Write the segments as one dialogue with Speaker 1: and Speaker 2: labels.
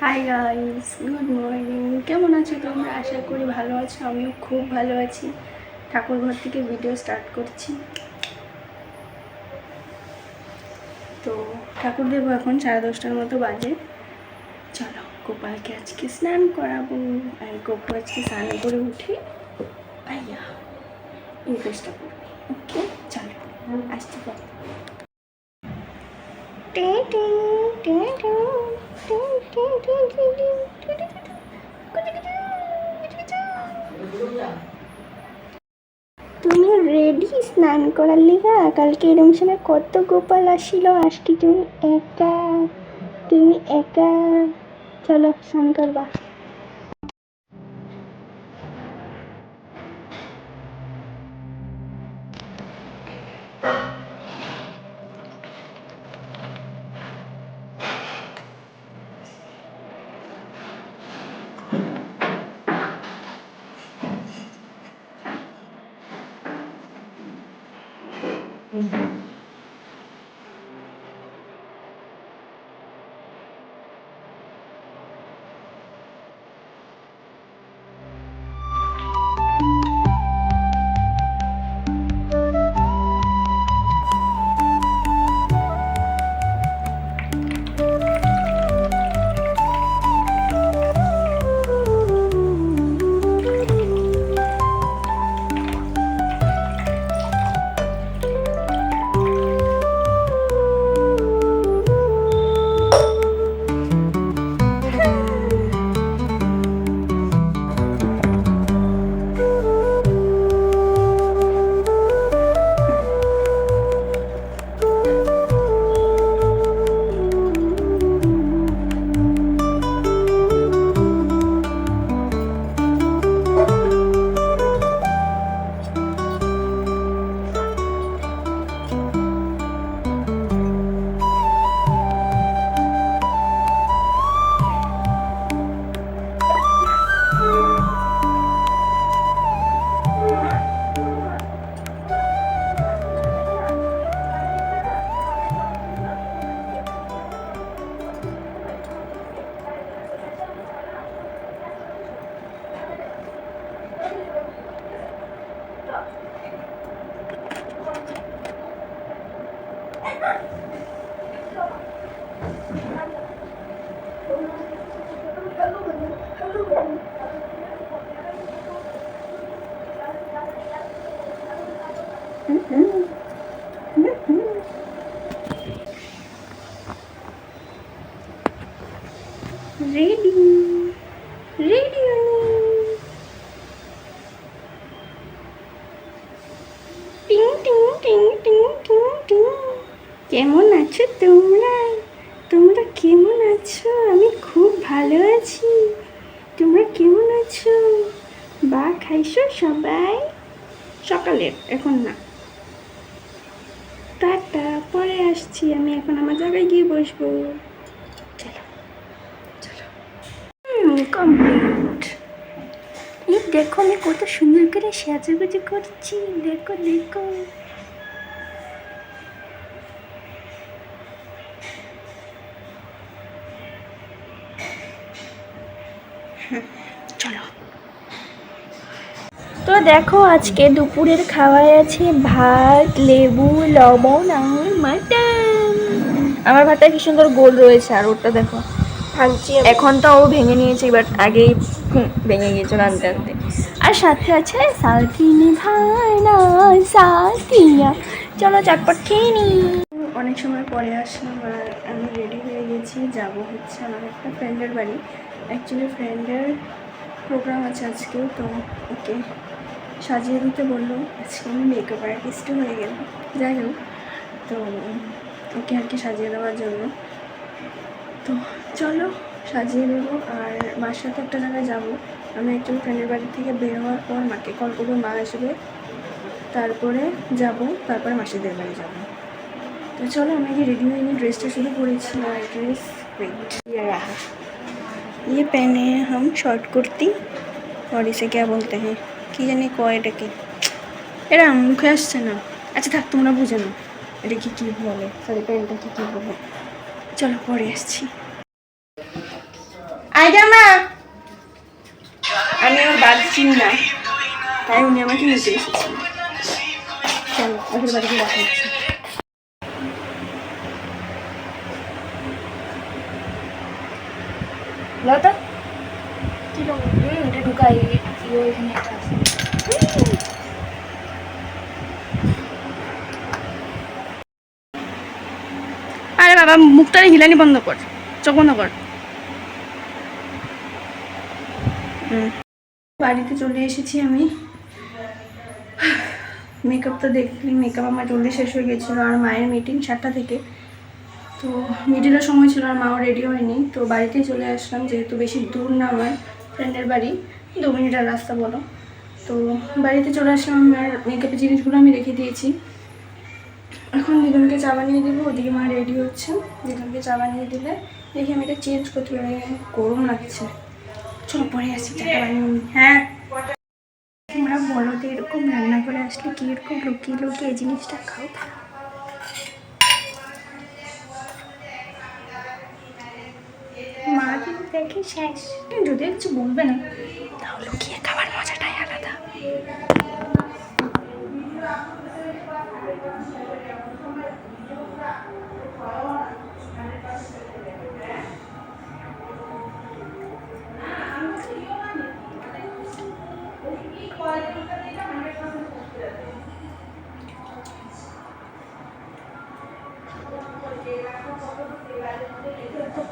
Speaker 1: Hi guys good morning কেমন আছো তোমরা? আশা করি ভালো আছো, আমিও খুব ভালো আছি। ঠাকুর ঘর থেকে ভিডিও স্টার্ট করছি। তো ঠাকুর দেবো এখন সাড়ে দশটার মতো বাজে। চলো গোপালকে আজকে স্নান করাবো। আর গোপু আজকে স্নান করে উঠে আইয়া এই ড্রেসটা করবে। ওকে চলো আসতে পারো তুমি রেডি স্নান করার লিগা? কালকে এরম সময় কত গোপাল আসিল? আজকে তুমি একা। তুমি একা। চলো, স্নান করবা। Mm-hmm. রেডি রেডি টিং টিং টিং টিং টিং টিং কেমন আছো তোমরা তোমরা কেমন আছো? আমি খুব ভালো আছি। তোমরা কেমন আছো? বা খাইছো সবাই? সকালের এখন না। টাটা, পরে আসছি। আমি এখন আমার জায়গায় গিয়ে বসবো। চলো চলো। কমপ্লিট এই দেখো আমি কত সুন্দর করে সাজাগুজি করছি। দেখো দেখো। তো দেখো আজকে দুপুরের খাওয়ায় আছে ভাত লেবু লবণ আর মাটন। আমার ভাতটা কি সুন্দর গোল রয়েছে আর ওটা দেখো।
Speaker 2: ভাঙছি
Speaker 1: এখন তো ও ভেঙে নিয়েছে বাট আগেই ভেঙে গিয়েছিল আনতে আনতে। আর সাথে আছে সালকিনি ভাইনা সালকিয়া চলো চটপট খেয়ে নি। অনেক সময় পরে আসলাম আর আমি রেডি হয়ে গেছি যাব হচ্ছে আমার একটা ফ্রেন্ডের বাড়ি। অ্যাকচুয়ালি ফ্রেন্ডের প্রোগ্রাম আছে আজকে, তো ওকে সাজিয়ে দিতে বলল। আজকে আমি মেকআপ আর্টিস্ট হয়ে গেল যাই হোক, তো ওকে আর কি সাজিয়ে দেওয়ার জন্য। তো চলো, সাজিয়ে নেব। আর মার সাথে একটা জায়গায় যাব। আমি একজন ফ্রেন্ডের বাড়ি থেকে বের হওয়ার পর মাকে কল করব, মা আসবে। তারপরে যাব, তারপরে মাসিদের বাড়ি যাব। তো চলো, আমি রেডি হয়ে ড্রেসটা শুরু করেছি। আর ড্রেস রাহা ये रहा ये पहने हैं हम शॉर्ट कुर्ती और इसे क्या बोलते हैं কি জানি কয় এটাকে এরা মুখে আসছে না আচ্ছা থাক তোমরা বুঝে না এটা কি কী বলে সরি প্যান্টটা কি কী বলে চলো পরে আসছি আইডা মা আমি ওর বাড়ি চিনি না তাই উনি আমাকে নিতে এসেছি চলো ওদের বাড়িতে দেখা হচ্ছে লতা? এটা ঢুকাই এখানে একটা আছে। আরে বাবা মুখটারে হিলানি বন্ধ কর চোখ বন্ধ কর। বাড়িতে চলে এসেছি আমি। মেকআপ তো দেখলি মেকআপ আমার জলদি শেষ হয়ে গেছিল আর মায়ের মিটিং সাতটা থেকে। তো মিডিলের সময় ছিল আর মাও রেডি হয়নি, তো বাড়িতেই চলে আসলাম যেহেতু বেশি দূর না আমার ফ্রেন্ডের বাড়ি, দু মিনিটের রাস্তা বলো। তো বাড়িতে চলে আসলাম আমার মেকআপের জিনিসগুলো আমি রেখে দিয়েছি। এখন দিদুনকে চা বানিয়ে দেবো, ওদিকে মা রেডি হচ্ছে। দিদুনকে চা বানিয়ে দিলে দেখি আমি এটা চেঞ্জ করতে পারি। গরম লাগছে। চলো পরে আসি চাটা বানিয়ে। হ্যাঁ। তোমরা বলো তো এরকম রান্না করে আসলে কি এরকম লুকিয়ে এই জিনিসটা খাও। দেখে শেষ। যদি কিছু বলবে না তাও লুকিয়ে খাবার মজাটাই আলাদা।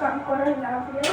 Speaker 1: কাম করার লাভ নেই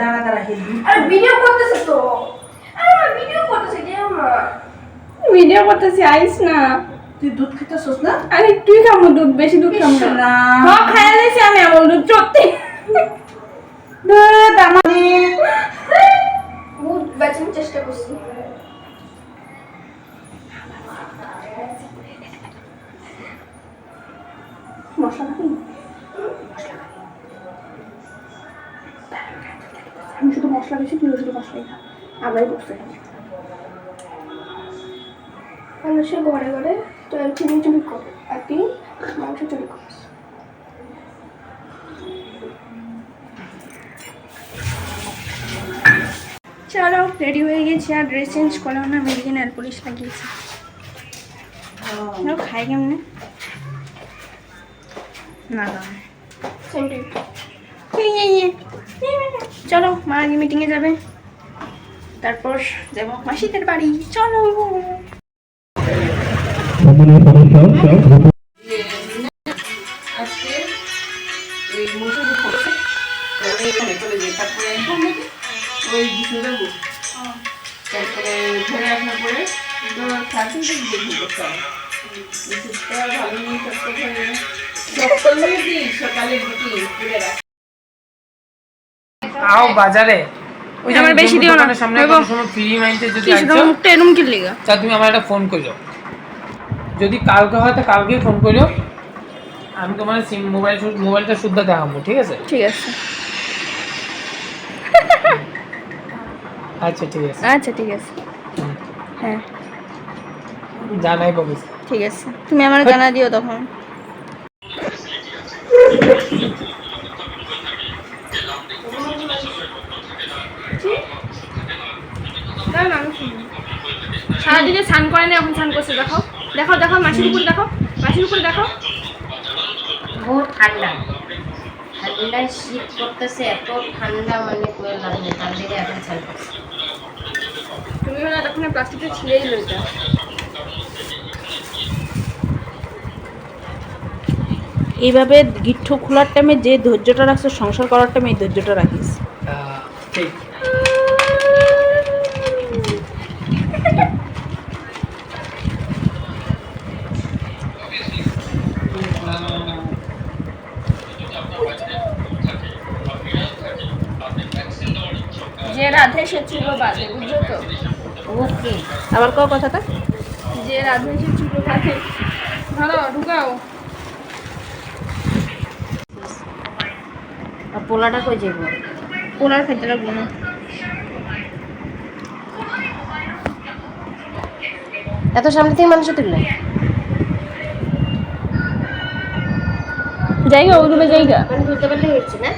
Speaker 2: দাঁড়া দাঁড়া হেলবি
Speaker 1: আরে ভিডিও করতেছে তো আরে আমরা ভিডিও করতেছি যে আমরা ভিডিও করতেছি আইস না।
Speaker 2: তুই দুধ খেতেছস না?
Speaker 1: আরে তুই খামো দুধ বেশি দুধ খামো না। খাইয়া দিয়েছি আমি এমন দুধ সত্যি
Speaker 2: দুধ
Speaker 1: দুধ বেচানোর চেষ্টা করছি। মশলা আমি শুধু মশলা বেশি তুই শুধু মশলাই খা। আমরাই করতে মানুষের ঘরে ঘরে চিনি চুরি করে আর তুই মাংস চুরি করিস চলো রেডি হয়ে গেছি। আর ড্রেস চেঞ্জ করলাম না মেরিকে নেল পলিশ লাগিয়েছি। খাই কেমনে?
Speaker 2: না না।
Speaker 1: চলো মা আগে মিটিংয়ে যাবে। তারপর যাব মাসিদের বাড়ি। চলো।
Speaker 2: আজকে ওই মোটর করছে এখানে চলে যাই তারপরে ওই বিষ্ণুদেবু তারপরে ঘরে আসার পরে তো করতে হবে ভালো নিয়ে করতে হবে সকালে সকালে রুটি করে রাখ
Speaker 3: আও বাজারে ওই
Speaker 1: আমার বেশি দিও না।
Speaker 3: সামনে। কোনো সময় ফ্রি মাইন্ডে যদি
Speaker 1: মুখটা কি লিগা
Speaker 3: তা তুমি আমার একটা ফোন করো যদি কালকে হয় তো কালকেই ফোন করিও। আমি তোমার সিম মোবাইল মোবাইলটা শুদ্ধ দেখাবো ঠিক আছে?
Speaker 1: ঠিক আছে।
Speaker 3: আচ্ছা ঠিক আছে।
Speaker 1: আচ্ছা ঠিক আছে। হ্যাঁ।
Speaker 3: জানাই পাবো
Speaker 1: ঠিক আছে। তুমি আমার জানা দিও তখন দাঁড়ান, আমি শুনি। সারাদিনে স্নান করে না এখন স্নান করছে দেখো দেখো মাসির উপরে দেখো মাসির উপরে দেখো
Speaker 4: বহুত ঠান্ডা ঠান্ডায় শীত করতেছে এত ঠান্ডা মানে কোনো লাভ তার দিকে এখন চাল
Speaker 1: তুমি মানে তখন প্লাস্টিকটা ছিঁড়েই লইটা
Speaker 5: এইভাবে গিট্টু খোলার টাইমে যে ধৈর্যটা রাখছো সংসার করার টাইমে এই ধৈর্যটা রাখিস।
Speaker 3: ঠিক।
Speaker 1: যে রাধে সে চুলো বাঁধে বুঝছ তো?
Speaker 4: ওকে।
Speaker 5: আবার কও কথাটা?
Speaker 1: যে রাধে সে চুলো বাঁধে। ধরো ঢুকাও।
Speaker 4: পোলাটা কই যাইব?
Speaker 1: পোলার খেতে লাগবো না।
Speaker 4: এত সামনে থেকে মানুষ তুললো
Speaker 1: জায়গা ওই রুমে জায়গা
Speaker 4: মানে তুলতে পারলে হচ্ছে না?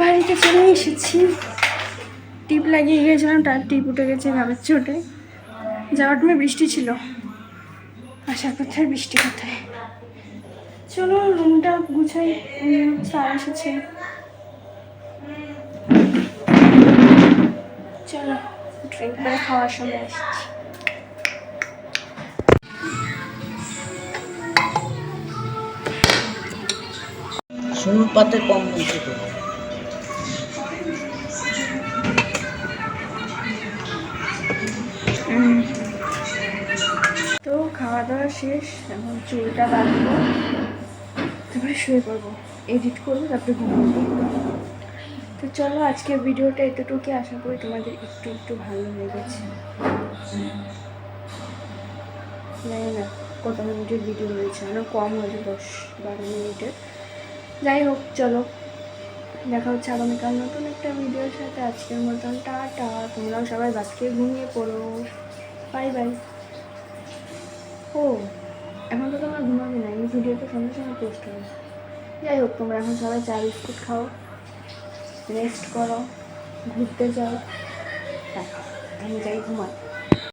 Speaker 1: বাড়িতে চলে এসেছি। টিপ লাগিয়ে গিয়েছিলাম, তার টিপ উঠে গেছে গাবের চোটে। যাওয়ার টাইমে বৃষ্টি ছিল। আসার কোথায় বৃষ্টি কোথায়। চলো রুমটা গুছাই স্যার এসেছে। চলো ড্রিঙ্ক করে খাওয়ার সময় এসেছি
Speaker 5: শুনুর পাতে কম বলছে তো।
Speaker 1: খাওয়া দাওয়া শেষ, এখন চুলটা বাঁধবো। তারপরে শুয়ে পড়ব। এডিট করব, তারপরে ঘুমাবো তো চলো, আজকের ভিডিওটা এতটুকু আশা করি তোমাদের একটু একটু ভালো লেগেছে। জানি না কত মিনিটের ভিডিও হয়েছে আরও কম হয়েছে দশ বারো মিনিটের। যাই হোক, চলো। দেখা হচ্ছে আগামীকাল নতুন একটা ভিডিওর সাথে। আজকের মতন টাটা। তোমরাও সবাই বাচ্চাকে ঘুমিয়ে পড়ো। Bye bye. ও, এখন তো তোমরা ঘুমাবে না, এই ভিডিওটা সঙ্গে সঙ্গে পোস্ট হবে। যাই হোক, তোমরা এখন সবাই চা, বিস্কুট খাও রেস্ট করো, ঘুরতে যাও। আমি যাই ঘুমাই